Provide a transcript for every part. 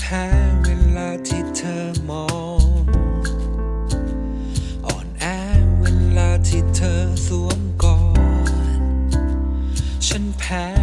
แพ้เวลาที่เธอมอง อ่อนแอเวลาที่เธอสวมกอดฉันแพ้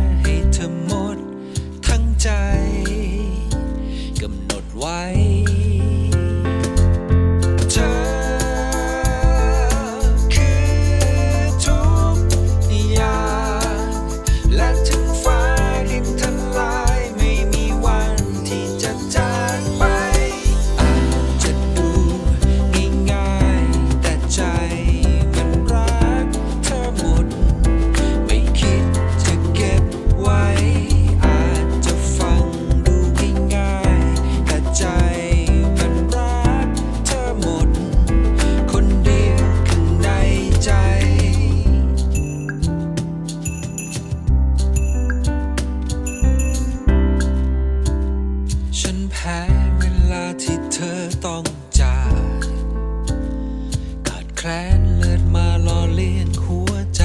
แพ้เวลาที่เธอต้องจากขาดแคลนเลือดมาล่อเลี้ยงหัวใจ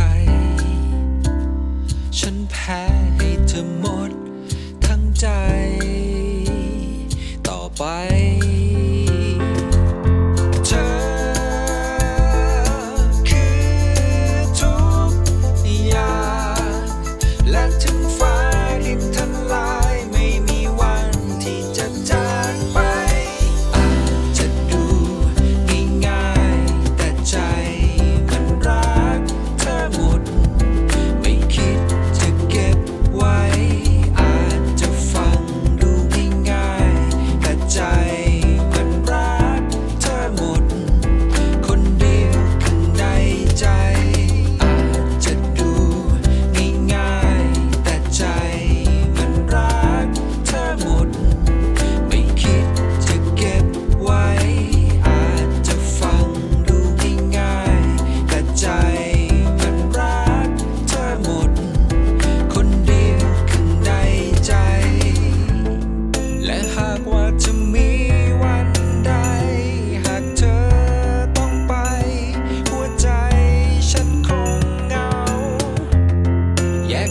ฉันแพ้ให้เธอหมดทั้งใจ ต่อไปและถึง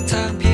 他。